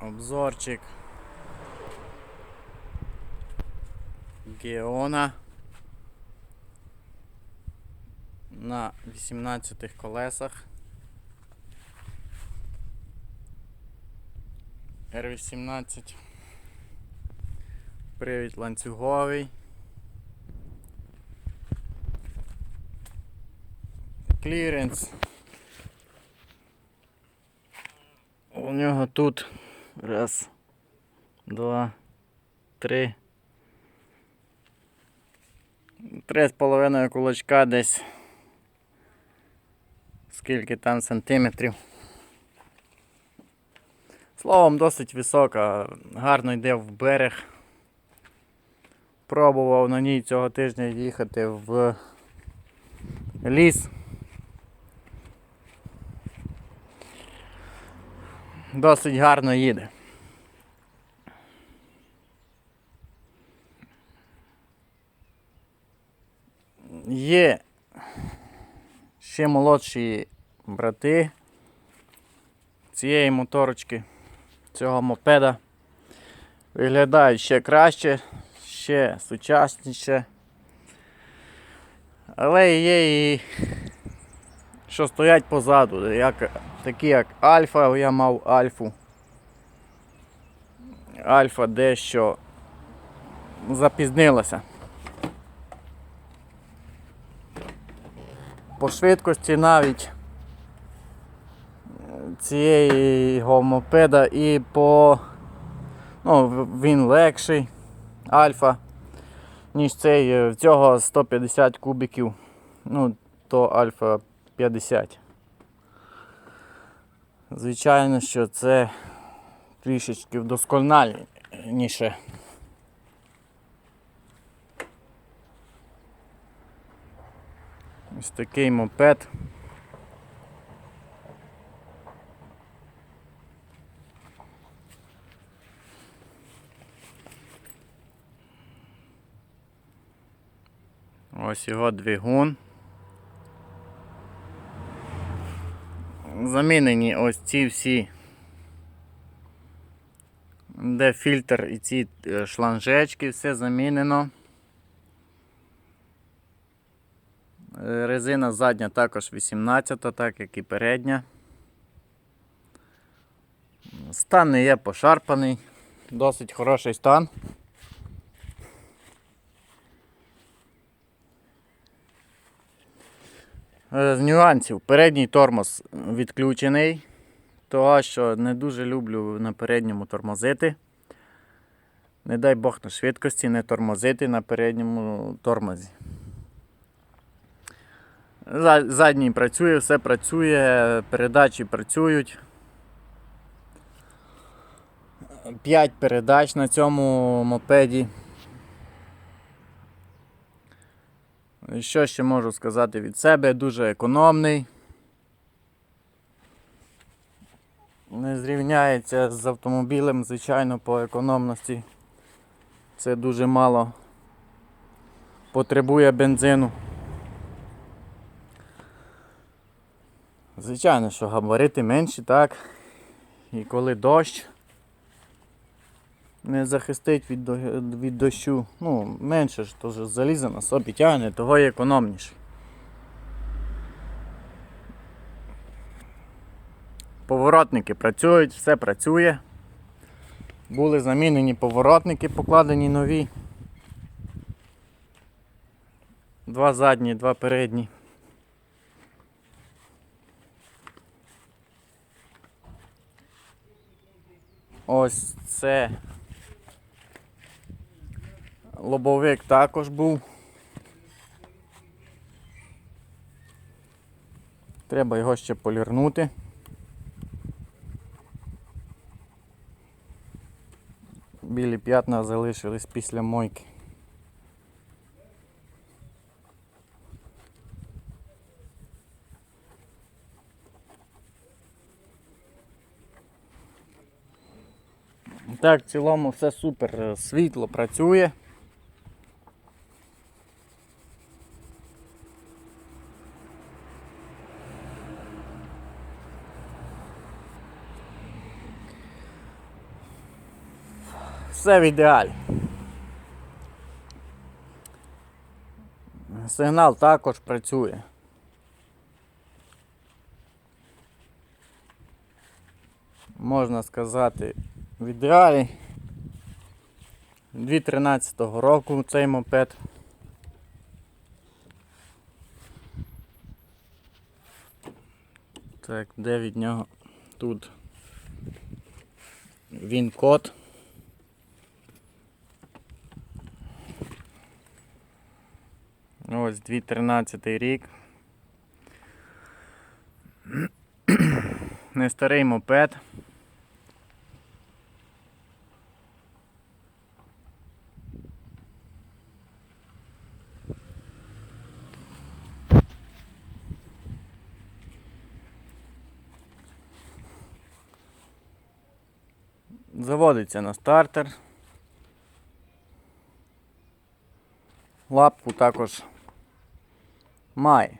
Обзорчик. Геона. На 18 колесах. R18. Привід ланцюговий. Кліренс. У нього тут раз, два, три. Три з половиною кулачка десь. Скільки там сантиметрів. Словом, досить висока, гарно йде в берег. Пробував на ній цього тижня їхати в ліс. Досить гарно їде. Є ще молодші брати цієї моторочки, цього мопеда. Виглядають ще краще, ще сучасніше. Але є і що стоять позаду, як, такі як Альфа, я мав Альфу. Альфа дещо запізнилася. По швидкості навіть цієї мопеда і по ну, він легший Альфа, ніж цей е, цього 150 кубиків. Ну, то Альфа 50. Звичайно, що це трішечки вдосконаленіше. Ось такий мопед. Ось його двигун. Замінені ось ці всі, де фільтр і ці е, шланжечки, все замінено. Е, Резина задня також 18, так як і передня. Стан не є пошарпаний, досить хороший стан. З нюансів передній тормоз відключений, того що не дуже люблю на передньому тормозити. Не дай Бог на швидкості не тормозити на передньому тормозі. Задній працює, все працює, передачі працюють. 5 передач на цьому мопеді. Що ще можу сказати від себе? Дуже економний. Не зрівняється з автомобілем, звичайно, по економності. Це дуже мало потребує бензину. Звичайно, що габарити менші, так. І коли дощ не захистить від, від дощу, ну, менше ж, то ж залізо на собі тягне, того і економніше. Поворотники працюють, все працює. Були замінені поворотники, покладені нові. Два задні, два передні. Ось це лобовик також був. Треба його ще полірнути. Білі п'ятна залишились після мойки. Так, в цілому все супер. Світло працює. Все в ідеалі. Сигнал також працює. Можна сказати, в ідеалі. 2013 року цей мопед. Так, де від нього тут він код. Ось 2013 рік. Не старий мопед. Заводиться на стартер. Лапку також 前。